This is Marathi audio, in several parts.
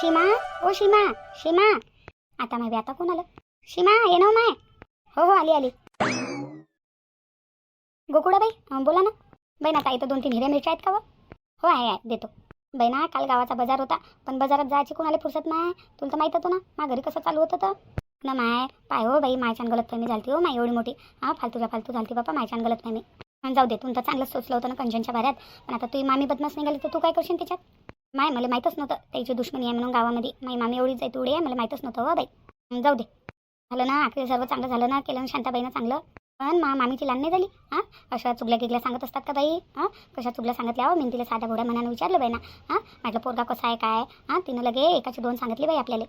सीमा ओ सीमा सीमा. आता माय आता कोण आलं? सीमा ये ना हो माय. हो हो आली आली. गोकुळाबाई बोला ना. बाई ना ताई तर दोन तीन हिरे मिरच्या आहेत का व? हो आहे आहे देतो. बाई ना काल गावाचा बाजार होता. पण बाजारात जायची कोणाला फुरसत माय तुला तर माहीत होतं ना. मा घरी कसं चालू होतं तर? ना माय पाय हो बाई मायच्यान गलत कमी झालती हो माय एवढी मोठी. हा फालतूच्या फालतू झालती बापा मायच्यान गलत कमी जाऊ दे तुमचं तर चांगलंच सोचलं होतं ना कंजनच्या बाऱ्यात पण आता तुझी मामी बदमाश निघाली तर तू काय करशील त्याच्यात? माय मला माहीतच नव्हतं. त्याची दुश्मनी आहे म्हणून गावामध्ये. माई मामी एवढीच आहे तेवढी आहे मला माहीतच नव्हतं हो बाई जाऊ दे. झालं ना आखरी सर्व चांगलं झालं ना केलं ना शांताबाईनं चांगलं. पण मा मामीची लहान नाही झाली. हां? अशा चुगल्या गिगल्या सांगत असतात का बाई? हां? कशा चुगल्या सांगितल्या हो, मी तिला साध्या घोड्या मनानं विचारलं बाई ना हां? म्हटलं पोरगा कसा आहे काय हां? तिनं लगे एकाची दोन सांगितली बाई आपल्याला.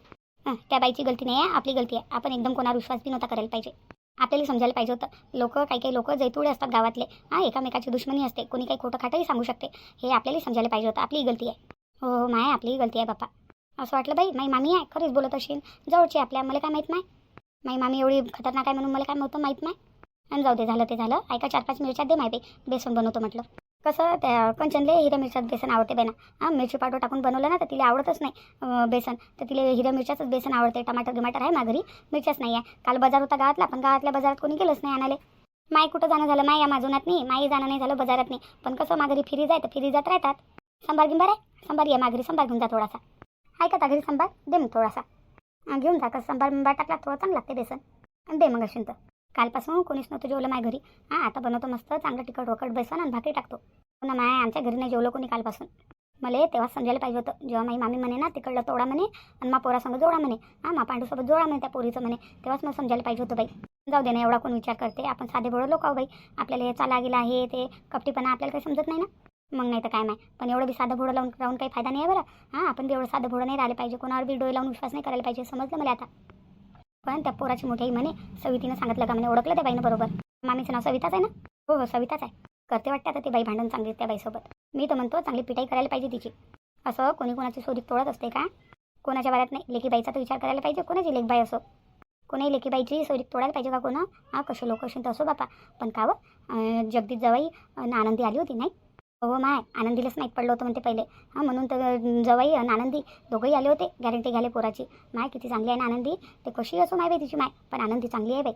हां त्या बाईची गलती नाही आहे आपली गलती आहे. आपण एकदम कोणावर विश्वास बी नव्हता करायला पाहिजे. आपल्याला समजायला पाहिजे होतं. लोक काही काही लोक जैतुडे असतात गावातले. हां? एकामेकाची दुश्मनी असते. कोणी काही खोटं खाटंही सांगू शकते. हे आपल्याला समजायला पाहिजे होतं. आपली गलती आहे. हो हो माय आपली गलती आहे बाप्पा. असं वाटलं बाई माई मामी आहे खरीच बोलत असेल. जवळची आपल्या मला काय माहीत नाही माई मामी एवढी खतरनाक आहे म्हणून मला काय होतं माहीत नाही आणि जाऊ दे झालं ते झालं. ऐका चार पाच मिरच्या दे माय बाई. बेसन बनवतो म्हटलं. कसं त्या कंचनले हिऱ्या मिरच्यात बेसन आवडते बेना हां मिरची पावडर टाकून बनवलं ना तर तिला आवडतच नाही बेसन. तर तिला हिऱ्या मिरच्याचंच बेसन आवडते. टमाटर गिमाटर आहे माघरी मिरच्याच नाही आहे. काल बाजार होता गावातला पण गावातल्या बाजारात कोणी गेलंच नाही आणाले माय कुठं जाणं झालं? माय या माझुनात नाही. माई जाणं नाही झालं बाजारात नाही. पण कसं माघरी फिरी जाय तर फिरी जात राहतात. सांबार गिंबार आहे सांबार ये माघरी सांबार संभार घेऊन जा थोडासा. ऐका त्या घरी सांबार दे मग थोडासा. घेऊन जा कसं सांबार बिंबार टाकला थोडं चांगलं लागते बेसन. आणि दे मग असेल तर कालपासून हो, कोणीच नव्हतं जेवलं माझ्या घरी. हां आता बनवतो मस्त चांगलं तिखट वकट बेसन आणि भाकरी टाकतो. पुन्हा माय आमच्या घरी नाही जेवलं कोणी कालपासून. मला तेव्हा समजायला पाहिजे होतं. जेव्हा माझी मामी म्हणे ना तिकडलं तोडा म्हणे आणि मा पोरासंग जोडा म्हणे. हां मा पांडूसोबत जोडा म्हणे त्या पोरीचं म्हणे. तेव्हाच मला समजायला पाहिजे होतं बाई. जाऊ दे ना एवढा कोण विचार करते. आपण साधे बोळं लोक आहो बाई? आपल्याला हे चाला गेला हे ते कपटीपणा आपल्याला काही समजत नाही ना. मग नाही तर काय नाही. पण एवढं बी साधं भोडं लावून राहून काही फायदा नाही आहे बरं. हां आपण बी एवढं साधं भोडं नाही राहिले पाहिजे. कोणावर बी डोळे लावून विश्वास नाही करायला पाहिजे. समजलं मला आता? पण त्या पोराची मोठी म्हणे सवितीनं सांगितलं का म्हणे ओळखलं त्या बाईनं बरोबर. मामीचं नाव सविताच आहे ना? हो हो सविताच आहे. करते वाटते आता ती बाई भांडण चांगली त्या बाईसोबत. मी तर म्हणतो चांगली पिटाई करायला पाहिजे तिची. असं कोणी कोणाची सोरी तोडत असते का? कोणाच्या बऱ्यात नाही. लेकीबाईचा तर विचार करायला पाहिजे. कोणाची लेखबाई असो? कोणी लेकीबाईची सोरी तोडायला पाहिजे का कोणा? हा कसे लोक असेल तर असो बापा. पण का वं? जगदीत जवाई आनंदी आली होती नाही? हो, हो माय. आनंदीलाच माहीत पडलं होतं म्हणते पहिले. हां म्हणून तर जवाई आणि आनंदी दोघंही आले होते. गॅरंटी घ्याले पोराची. माय किती चांगली आहे ना आनंदी? ते कशी असो माय बाई तिची माय. पण आनंदी चांगली आहे बाई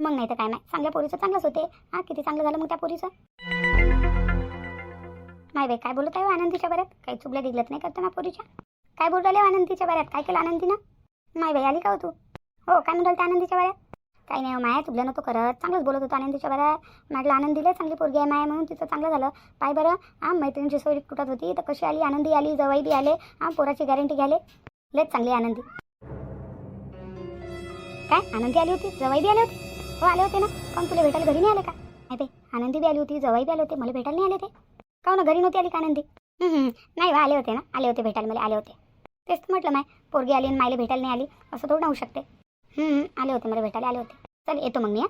मग नाही तर काय माय? चांगल्या पोरीचं चांगलंच होते. हां किती चांगलं झालं मग त्या पोरीचं? माय बाई काय बोलत आहे हो आनंदीच्या बऱ्यात? काही चुकल्या दिगलत नाही करते ना पोरीच्या? काय बोलू राहिले हो आनंदीच्या बऱ्यात? काय केलं आनंदीनं? माय बाई आली का हो तू? हो काय म्हणून त्या आनंदीच्या बऱ्यात? काही नाही हो माया चुकल्या नव्हतं करत. चांगलंच बोलत होतं आनंदीच्या बऱ्यात म्हटलं आनंदीला चांगली पोरगी आहे माय म्हणून तिचं चांगलं झालं. पाय बरं. हां मैत्रिणीची सोय तुटत होती. तर कशी आली? आनंदी आली जवाई बी आले. हां पोराची गॅरंटी घ्याले लयच चांगली आनंदी. काय? आनंदी आली होती? जवाई बी आले होते? हो आले होते ना. पण तुला भेटायला घरी नाही आले का? नाही बाई आनंदी बी आली होती जवाई बी आले होते. मला भेटायला नाही आले ते. का ना घरी नव्हती आली का आनंदी? नाही बा आले होते ना. आले होते भेटायला मला आले होते. तेच तर म्हटलं माय पोरगी आली आणि मायला भेटायला नाही आली. असं थोडं होऊ शकते. आले होते मला भेटायला आले होते. चल येतो मग मी हा.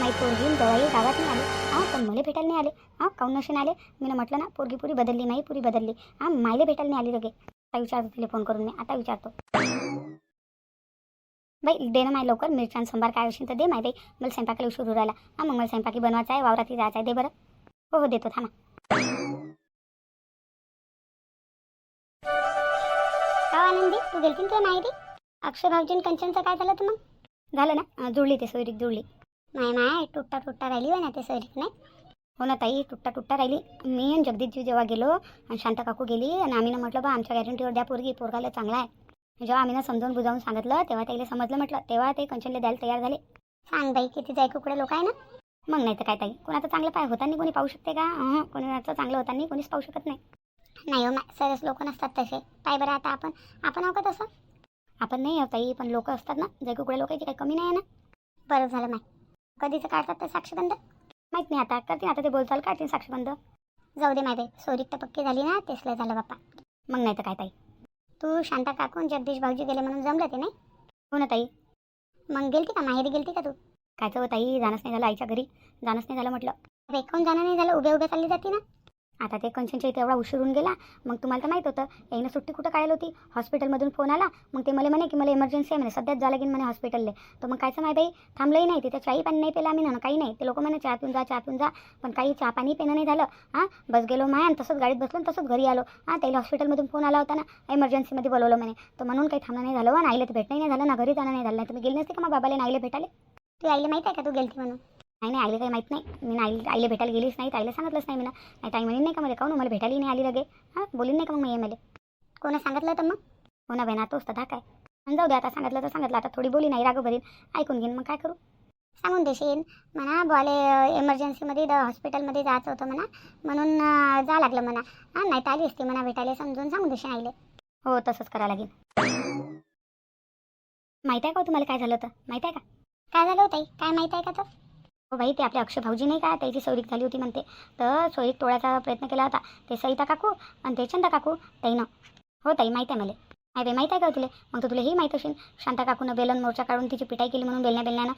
माई पोरगी आणि गावात नाही आले. हां पण मला भेटायला नाही आले. हां काऊन नशीन आले? मी म्हटलं ना पोरगी पुरी बदलली माई पुरी बदलली. हां मायले भेटायला नाही आली दोघे. आता विचारतो तिला फोन करून मी आता विचारतो. बाई दे ना माय लवकर मिरच्या सांबार काय असेल तर दे माय बाई. मला स्वयंपाकाला उशीर होऊ राहिला. हां मग मला स्वयंपाकी बनवायचा आहे वावरात जायचं आहे दे बरं. हो हो देतो थांबा. आनंदी तू गेलती तुला माहिती? अक्षय भाऊजीन कंचनचं काय झालं तर मग? झालं ना? जुळली ते सोयरीक जुळली. नाही माय तुट्टा तुट्टा राहिली ना ते सोयरीक नाही? हो ना ताई तुट्टा तुट्टा राहिली. मी आणि जगदीशजी जेव्हा गेलो आणि शांता काकू गेली आणि आम्ही म्हटलं बा आमच्या गॅरंटीवर द्या पोरगी पोरगाला चांगला आहे. जेव्हा आम्ही समजावून बुजावून सांगितलं तेव्हा त्याला समजलं म्हटलं तेव्हा ते कंचनला द्यायला तयार झाले. सांग बाई किती जाय कुकडे लोक आहे ना? मग नाही तर काय ताई कोणाचं चांगलं पाय होता नाही कोणी पाहू शकते का? कोणाचा कोणाचं चांगलं नाही कोणीच पाहू शकत नाही. नाही हो सरस लोक नसतात तसे. पाय बरं आता आपण आपण आहो का तसं? आपण नाही आहोत ताई पण लोक असतात ना. जे कुकडे लोकांची काही कमी नाही आहे ना. बरं झालं माय कधीचं काढतात ते साक्षीबंध? माहीत नाही आता. करतील आता ते बोलताल काढतील साक्षबंद जाऊ दे माहिती सोरीक तर पक्की झाली ना. तेच झालं बाप्पा. मग नाही तर काय ताई? तू शांता काकून जगदीश भाऊजी गेले म्हणून जमलं ते नाही? हो ना ताई. मग गेलती का? माहेरी गेलती का तू? कायचं हो ताई जाणंच नाही झालं आईच्या घरी. जाणंच नाही झालं म्हटलं. अरे जाणं नाही झालं? उभ्या उभ्या चालली जाते ना. आता ते कंचनच्या इथे एवढा उशीर होऊन गेला मग तुम्हाला तर माहीत होतं याईनं सुट्टी कुठं काढली होती? हॉस्पिटलमधून फोन आला मग ते मला म्हणे की मला इमर्जन्सी आहे म्हणे सध्याच जा लागेल म्हणे हॉस्पिटलले. तर मग कायचं माहिती बाई? थांबलंही नाही तिथे चाही पाणी नाही पेला आम्ही ना काही नाही. ते लोक म्हणे चहा पिऊन जा चहा पिऊन जा. पण काही चहा पाणी पेणं नाही झालं. हां? बस गेलो माय आणि तसंच गाडीत बसलो तसंच घरी आलो. हां त्याला हॉस्पिटलमधून फोन आला होता ना इमर्जन्सीमध्ये बोलवलं म्हणे. तर म्हणून काही थांबणं नाही झालं. हो, वा आईला तर भेटणं नाही झालं ना घरी जाणं नाही झालं. नाही तुम्ही गेली नसते का मग बाबाला आईला भेटाले तू आईला माहीत आहे का तू गेलती म्हणून? नाही नाही आईला काही माहीत नाही. मी आई आईला भेटायला गेलीच नाही आईला सांगितलंच नाही मला नाही ताई म्हणे नाही का मला काहून मला भेटायला नाही आली लगे? हां बोलीन नाही का मग ये मला कोणा सांगितलं तर मग? हो ना बहिणा तोच तर धाक आहे. आणि जाऊ दे आता सांगितलं तर सांगितलं. आता थोडी बोली नाही राग भरीन. ऐकून घेईन मग काय करू? सांगून देशील. म्हणा बॉले एमर्जन्सीमध्ये द हॉस्पिटलमध्ये जायचं होतं म्हणा. म्हणून जा लागलं म्हणा. हां नाही तर आली असती म्हणा भेटायला समजून सांगून देशील आईले. हो तसंच करावं लागेल. माहीत आहे का हो तुम्हाला काय झालं होतं? माहीत आहे का? काय झालं होतं काय माहीत आहे का तर? हो बाई ते आपले अक्षय भाऊजी नाही का? त्याची सोयरीक झाली होती म्हणते. तर सोयरीक तोडायचा प्रयत्न केला होता. ते सईता काकू आणि ते चंदा काकू ताईनं. हो ताई माहीत आहे मला. नाही बाई माहीत आहे का तुला? मग तर तुला ही माहीत असेल. शांता काकूनं बेलन मोर्चा काढून तिची पिटाई केली म्हणून बेलण्या बेलण्यानं.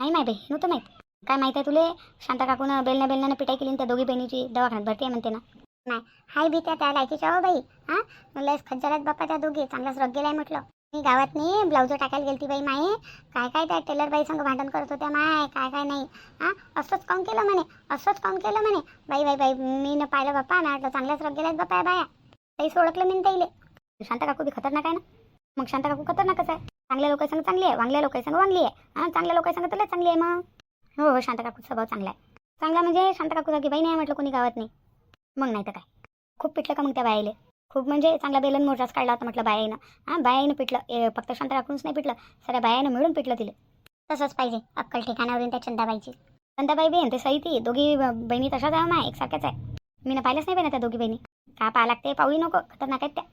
नाही माही बाई नव्हतं माहीत. काय माहीत आहे तुले? शांता काकूनं बेलण्या बेलण्यानं पिटाई केली त्या दोघी बहिणीची दवाखान्यात भरती आहे म्हणते ना. नाही हाय बी त्या त्या लायकीच्या हो बाई. हां? लस खज्जरात बाप्पा त्या दोघी. चांगलाच रग गेलाय म्हटलं. मी गावात नाही ब्लाऊज टाकायला गेलती बाई माये. काय काय त्या टेलर बाई संग भांडण करत होत्या माय काय काय नाही. हां? असंच काऊन केलं म्हणे? असंच काऊन केलं म्हणे? बाई बाई बाई मी न पाहिलं बाप्पा ना वाटलं चांगल्याच रग गेल्यात बाप्पा या बाया. ताईस ओळखलं मी ताईले त्याईले. काकू बी खतरनाक आहे ना? मग शांता काकू खतरनाकच आहे? चांगल्या लोकांसंग चांगली आहे वांगल्या लोकांसंग वांगली आहे. हां चांगल्या लोकांसंग तुला चांगली आहे मग. हो हो शांत काकू स्वभाव चांगला आहे. चांगला म्हणजे शांत काकू जागी बाई नाही म्हटलं कोणी गावात नाही. मग नाही तर काय? खूप पिटलं का मग त्या बाईले खूप म्हणजे चांगला बेलन मोठाच काढला होता म्हटलं बायानं हां बायाईनं पिटलं. ए, फक्त शांत राखूनच नाही पिटलं. सगळ्या बायानं मिळून पिटलं तिला. तसंच पाहिजे अक्कल ठिकाणावरून त्या चंदाबाईची. चंदाबाई बेन ते सई ती दोघी बहिणी तशाच आहे माय एकसारख्याच आहे. मी ना पाहिलंच नाही बहिणी त्या दोघी बहिणी. का पाहा लागते पाहूही नको खतरनाक आहेत त्या.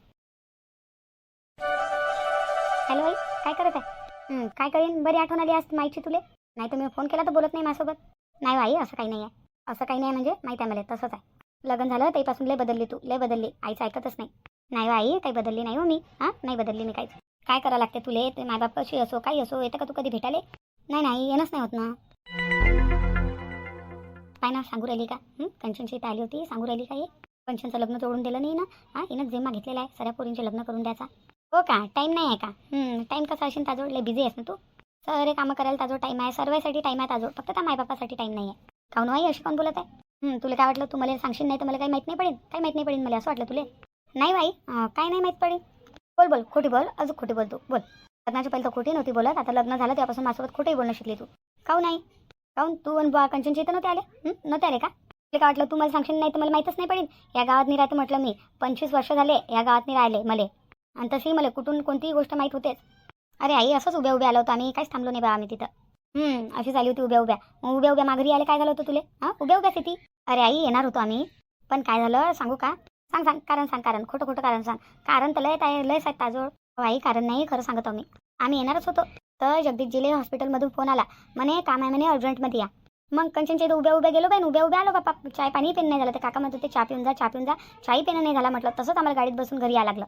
हॅलो आई काय करत आहे? काय करीन? बरी आठवण आली आज माहिती तुले? नाही तर मी फोन केला तर बोलत नाही माझ्यासोबत. नाही बाई आई असं काही नाही आहे. असं काही नाही म्हणजे माहिती आहे मला तसंच आहे. लग्न झालं तेपासून लय बदलली तू लय बदलली. आईचं ऐकतच नाही. नाही हो आई काही बदलली नाही हो मी. हां? नाही बदलली मी काहीच. काय करावं लागते तुले? ते मायबाप कशी असो काही असो येतं का तू कधी भेटाले नाही नाही येणंच नाही होत ना. काय ना सांगू राहिली का? कंचनची इथं आली होती सांगू राहिली का हे? कंचनचं लग्न तोडून दिलं नाही ना? हां? हिनं जे घेतलेला आहे सऱ्या पोरींचे लग्न करून द्यायचा. हो का? टाईम नाही आहे का? टाईम कसा असेल ताजोड? लय बिझी आहेस ना तू. सरे कामं करायला ताजो टाईम आहे सर्वांसाठी टाईम आहे ताजो फक्त त्या मायबापासाठी टाईम नाही आहे. काऊन हो आई अशी कोण बोलत आहे? तुला काय वाटलं? तू मला सांगशील नाही तर मला काही माहीत नाही पडेल. काही माहीत नाही पडेल मला असं वाटलं तुले? नाही बाई काय नाही माहीत पडेल. बोल बोल खोटी बोल अजून खोटी बोल तू बोल. लग्नाच्या पहिले तर खोटी नव्हती बोलत आता लग्न झालं त्यापासून माझ्यासोबत खोटंही बोलणं शिकली तू. काऊन नाही? काऊन तू आणि बुवा कंचनची इथं नव्हते आले? नव्हते आले का? तुला काय वाटलं? तू मला सांगशील नाही तर मला माहीतच नाही पडेल. या गावात नाही राहते म्हटलं मी. पंचवीस वर्ष झाले या गावात नाही राहिले मले. आणि तसंही मला कुठून कोणतीही गोष्ट माहीत होतेच. अरे आई असंच उभ्या उभ्या आलो होतो आम्ही. काहीच थांबलो नाही बा आम्ही तिथं. हम्म अशी झाली होती उभ्या उभ्या. मग उभ्या उभ्या माघारी आले काय झालं होतं तुले? हां? उभ्या उभ्या येते अरे आई येणार होतो आम्ही. पण काय झालं सांगू का? सांग सांग कारण सांग कारण. खोटं खोटं कारण सांग. कारण तर लय आहे लय आहे ताजोळ. आई कारण नाही खरं सांगतो आम्ही आम्ही येणारच होतो. तर जगदीशजीले हॉस्पिटलमधून फोन आला. म्हणे काम आहे म्हणे अर्जंटमध्ये या. मग कंचनच्या इथं उभ्या उभ्या गेलो बाई उभ्या उभ्या आलो बापा चाय पाणी पेन नाही झालं. ते काका म्हणत होते चहा पिऊन जा चहा पिऊन जा. चाही पेन नाही झाला म्हटलं. तसंच आम्हाला गाडीत बसून घरी यायला लागलं.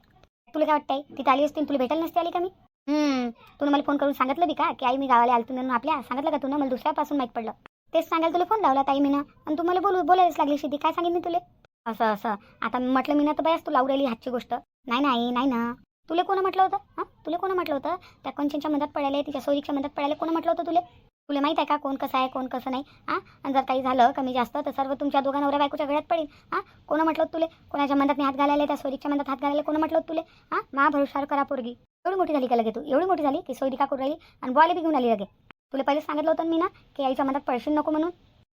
तुला काय वाटतंय? तिथे आली असती तुला भेटायला नसते आली का मी? हम्म, तुला मला फोन करून सांगितलं बी का की आई मी गावाला आलतो म्हणून आपल्या. सांगितलं का तुला? मला दुसऱ्यापासून माहीत पडलं. तेच सांगायला तुला फोन लावला ताई मीनं. आणि तू मला बोलू बोलायलाच लागली शेती. काय सांगेन मी तुले? असं असं. आता म्हटलं मी ना तर बयास तू लावू राहिली हातची गोष्ट. नाही नाही नाही ना. तुला कोण म्हटलं होतं? हां? तुला कोण म्हटलं होतं? त्या कंचनच्या मदत पडायला तिच्या सोयीच्या मदत पडायला कोण म्हटलं होतं तुला? तुला माहीत आहे का कोण कसं आहे कोण कसं नाही? हां? आणि जर काही झालं कमी जास्त तर सर्व तुमच्या दोघा नवऱ्या बायकोच्या गळ्यात पडेल हां? कोण म्हटलं होतं तुले? कोणाच्या मदत हात घालायला त्या सोरीच्या मदत हात घालायला कोण म्हटलं होतं तुले? हां? मा भरोशावर करा पोरगी. एवढी मोठी झाली का लगे तू? एवढी मोठी झाली की सोयरी का करून राहिली? आणि बॉले बी घेऊन आली लगे. तुला पहिले सांगितलं होतं मी ना की आईच्या मनात पळशील नको म्हणून.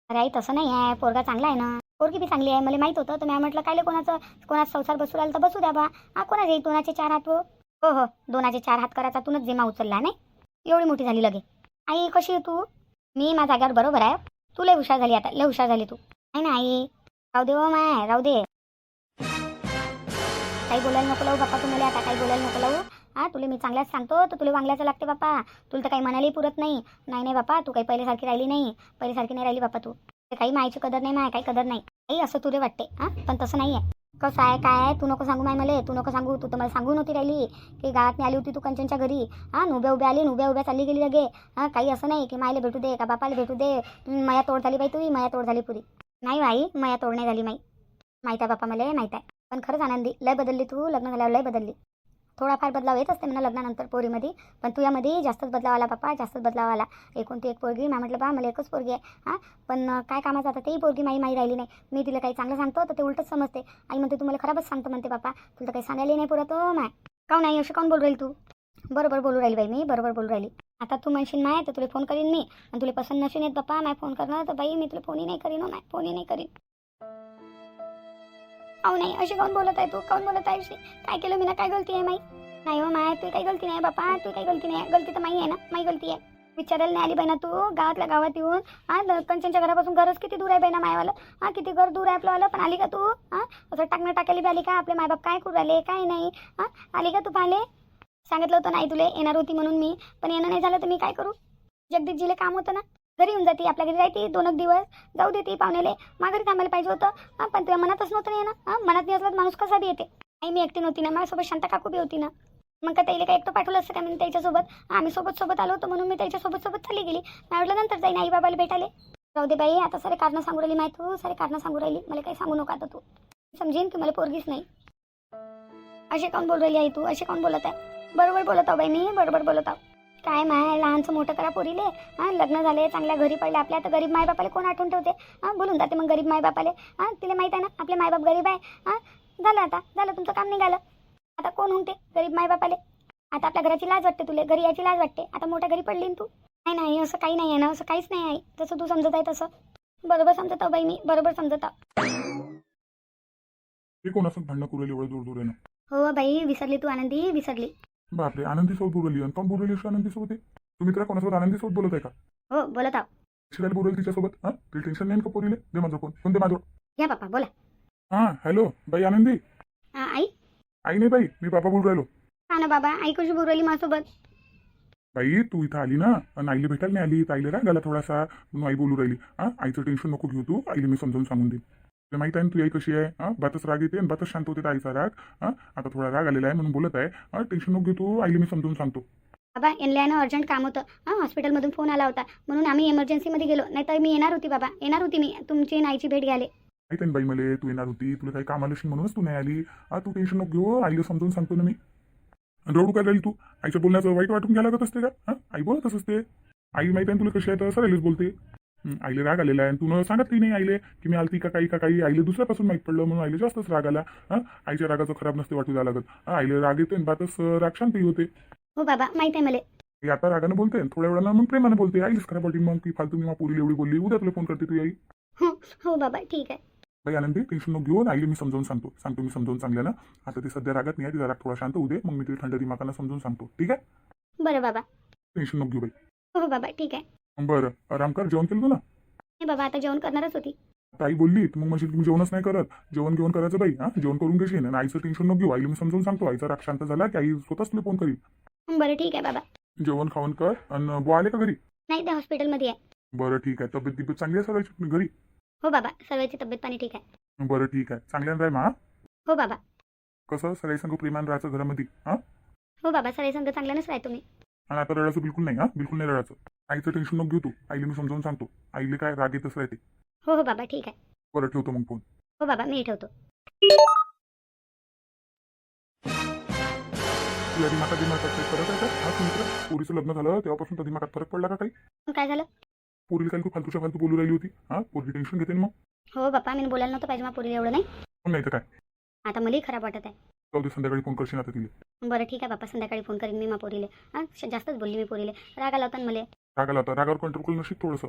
अरे आई तसं नाही आहे. पोरगा चांगला आहे ना. पोरगी बी चांगली आहे. मला माहीत होतं. तर मी म्हटलं काय कोणाचं? कोणाचा संसार बसू राहिला तर बसू द्या बा. हा कोणाचे? दोनाचे चार हात हो. हो हो. दोनाचे चार हात करायचा तूनच जेमा उचलला नाही? एवढी मोठी झाली लगे. आई कशी आहे तू? मी माझ्या जाग्यावर बरोबर आहे. तू लय हुशार झाली आता. लय हुशार झाली तू. नाही ना आई. राहू दे हो, माय. राहू दे. काही बोलायला नको लावू बाप्पा. तुम्हाला आता काही बोलायला नको लावू. हा तुला मी चांगल्याच सांगतो तर तुला वांगल्याचं लागते बापा. तुला तर काही म्हणायलाही पुरत नाही. नाही नाही बापा तू काही पहिल्यासारखी राहिली नाही. पहिल्यासारखी नाही राहिली बापा तू. काही मायची कदर नाही माय काही कदर नाही. काही असं तुला वाटते हां? पण तसं नाही आहे कसं आहे काय आहे तू नको सांगू माय मला तू नको सांगू तू तर मला सांगू नव्हती राहिली. की गावात आली होती तू कंचनच्या घरी. हां उभ्या उभ्या आली उभ्या उभ्या चालली गेली लगे. हां काही असं नाही की मायला भेटू दे का बापाला भेटू दे. माया तोड झाली बाई तुझी माया तोड झाली पुरी. नाही बाई माया तोड नाही झाली माई. माहीत आहे बापा मला माहीत आहे. पण खरंच आनंदी लय बदलली तू लग्न झाल्यावर लय बदलली. थोडाफार बदलाव येत असते म्हणा लग्नानंतर पोरीमध्ये. पण तू यामध्ये जास्तच बदलाव आला बाप्पा जास्तच बदलाव आला. एकूण ती एक पोरगी मी म्हटलं बा मला एकच पोरगी आहे. हां? पण काय कामाचं आता? तेही पोरगी माई माई राहिली नाही. मी तिला काही चांगलं सांगतो तर ते उलटच समजते. आई म्हणते तुम्हाला खराबच सांगतो म्हणते बाप्पा तुला तर काही सांगायला नाही पुरत तो माय. काऊन नाही अशी काऊन बोलू राहील तू? बरोबर बोलू राहील बाई मी. बरोबर बोलू राहिली. आता तू म्हणशील माय तर तुला फोन करीन मी. आणि तुला पसंत नशीन येत बाप्पा माय फोन करणार तर बाई मी तुला फोनही नाही करीन हो माय. फोनही नाही करीन. अहो नाही अशी काऊन बोलत आहे तू? काऊन बोलत आहे अशी? काय केलं मी ना काय गलती आहे माई? नाही हो माय तू काही गलती नाही बापा तू काही गलती नाही. गलती तर माही आहे ना माही गलती आहे. विचारायला नाही आली बहिणा तू? गावातल्या गावात येऊन हा कंचनच्या घरापासून घरच किती दूर आहे बहिणा ना मायवालं? हा किती घर दूर आहे आपलंवालं पण आली का तू? हा असं टाकणं टाकायला बी आली का? आपले मायबाप काय करू राहिले? काय नाही? हा आली का तू पाहिले सांगितलं होतं नाही तुले येणार होती म्हणून मी. पण येणं नाही झालं तर मी काय करू? जगदीशजीले काम होतं ना. घरी येऊन जाते आपल्या घरी राहते दोन एक दिवस. जाऊ देते पाहुण्याले माघारी थांबायला पाहिजे होतं. हां पण तुझ्या मनातच नव्हतं नाही ना हां मनात नाही असलं तर माणूस कसा बी येते. आई मी एकटी नव्हती ना माझ्यासोबत शांता काकू बी होती ना. मग का त्याला काय एकटं पाठवलं असतं का? मी त्याच्यासोबत? आम्ही सोबत सोबत आलो होतो म्हणून मी त्याच्यासोबत सोबत चालली गेली. मी म्हटलं नंतर जाईन आई बाबाला भेटाले राहू दे बाई आता सारे कारणं सांगू राहिली माहिती तू सारे कारणं सांगू राहिली. मला काही सांगू नका आता तू. समजेन की मला पोरगीच नाही? असे काऊन बोल राहिली आई तू? असे काऊन बोलत आहे? बरोबर बोलत आहो बाई मी बरोबर बोलत आहो. काय माय लहानचं मोठं करा पोरीले. हां लग्न झाले चांगल्या घरी पडले आपल्या. तर गरीब मायबापाले कोण आठवून ठेवते? हां बोलून जाते मग गरीब मायबापाले. हां तिला माहीत आहे ना आपले मायबाप गरीब आहे. हां झालं आता झालं तुमचं काम निघालं. आता कोण होते गरीब मायबापाले. आता आपल्या घराची लाज वाटते तुला घरी यायची लाज वाटते. आता मोठ्या घरी पडली तू. नाही नाही असं काही नाही आहे ना असं काहीच नाही आहे तसं तू समजत आहे तसं. बरोबर समजत बाई मी बरोबर समजत आहो. कोण असं भांडणं करू दूर दूर हो बाई विसरली तू आनंदी विसरली. बापरे आनंदी सोबत बोलली. आणि कोण बोलली आनंदी सोबत आहे तुम्ही तर कोणासोबत आनंदी सोबत बोलत आहे का? हो बोलत आहो. शिरायला बोलेल तिच्यासोबत? हा? ते टेन्शन नाही का पोरीले? दे माझं फोन फोन दे माझं? घ्या बापा बोला. हा हॅलो बाई आनंदी. आई? आई नाही बाई मी बाबा बोलू राहिलो. हा ना बाबा आई कशी बोलू राहिली माझ्यासोबत? बाई तू इथं आली ना? आणि आईला भेटायला नाही आली. तर आईला राग आला थोडासा. म्हणून आई बोलू राहिली. हा? आईचं टेन्शन नको घेऊ तू. आईला मी समजावून सांगून देईन. तुला माहीत आहे ना तू आई कशी आहे? हा? बातच राग येते आणि बातच शांत होते आईचा राग. हा? आता थोडा राग आलेला आहे म्हणून बोलत आहे. हा? टेन्शन नको घेऊ तू. आईला मी समजावून सांगतो. बाबा यांना ना अर्जंट काम होतं. हां? हॉस्पिटलमधून फोन आला होता. म्हणून आम्ही इमर्जन्सीमध्ये गेलो. नाही तर मी येणार होती बाबा. येणार होती मी. तुमची आईची भेट घ्यायला. माहिती आहे बाई मला तू येणार होती. तुला काही काम आलं म्हणूनच तू नाही आली. हा तू टेन्शन नको घेऊ. आईला समजून सांगतो ना मी. रडू काय राहील तू? आईच्या बोलण्याचं वाईट वाटून घ्यायला लागत असते का? हा? आई बोलत असते. आई माहिती आहे ना तुला कशी आहे तर सरायलाच बोलते. आईला राग आलेला आहे. तुला सांगितली नाही आईले की मी आलती का काही का काही? आईला दुसऱ्यापासून माहीत पडलं म्हणून आईला जास्तच राग आला. हा आईच्या रागाचं खराब नसते वाटू द्यावं लागत. हा आईला राग येते आणि बातच राग शांतही होते. हो बाबा माहीत आहे मला. आता रागानं बोलते आणि थोड्या वेळानं मग प्रेमानं बोलते. आईलाच खराब वाटेल मग की फालतू मी पोरीला एवढी बोलली. उद्या तुला फोन करते तू आई. हो हो बाबा ठीक आहे. बाई आनंदी टेन्शन नको घेऊन आईला मी समजावून सांगतो. सांगतो मी समजावून चांगल्यानं. आता ती सध्या रागात नाही आहे तिचा राग थोडा शांत होऊ दे. मग मी तिला थंड दिमागानं समजून सांगतो. ठीक आहे? बरं बाबा. टेन्शन नको घेऊ बाई. हो बाबा ठीक आहे. बरं आराम कर जेवण केलं तू ना नाही बाबा आता जेवण करणारच होती. आता आई बोलली मग म्हणशील तुम्ही जेवणच नाही करत. जेवण घेऊन करायचं बाई हा? जेवण करून घेशील. आणि आईचं टेन्शन नको घेऊ. आईला मी समजावून सांगतो आईचा राग शांत झाला की आई स्वतःच तुला फोन करील. बरं ठीक आहे बाबा. जेवण खाऊन कर. आणि बुवा आले का घरी? नाही ते हॉस्पिटलमध्ये आहे. बरं ठीक आहे. तब्येत गिब्येत चांगली आहे सगळ्याची घरी? हो बाबा सर्वांची तब्येत पाणी ठीक आहे. बरं ठीक आहे. चांगल्यानं राह मा हो? बाबा. कसं? सगळ्या संग प्रेमान राहायचं घरामध्ये हा? हो बाबा सगळे संघ चांगल्यानंच राहतो मी आणि आता रडायचं बिलकुल नाही हा? बिलकुल नाही रडायचं. आईचं टेन्शन नको घेऊ तू. आईला मी समजावून सांगतो. आईला काय राग येतच राहते. हो हो बाबा ठीक आहे. बरं ठेवतो मग फोन हो बाबा मी ठेवतो. तुझ्या दिमागात दिमागात काही फरक आहे का हा सुमित्र पोरीचं लग्न झालं तेव्हापासून तर दिमागात फरक पडला का काही? मग काय झालं? पोरीला काही तू फालतूच्या फालतू बोलू राहिली होती. हा पोरगी टेन्शन घेते ना मग. हो बाप्पा मी बोलायला नव्हतं पाहिजे मग पुरी एवढं नाही. मग नाही तर काय? आता मलाही खराब वाटत आहे. जाऊ दे संध्याकाळी फोन करशील आता तिला. बरं ठीक आहे बाप्पा संध्याकाळी फोन करीन मी मा पोरीले. हां जास्तच बोलली मी पोरीले. राग आला होता ना मला? रागाला होता. रागावर कंट्रोल करणं शिक थोडंसं.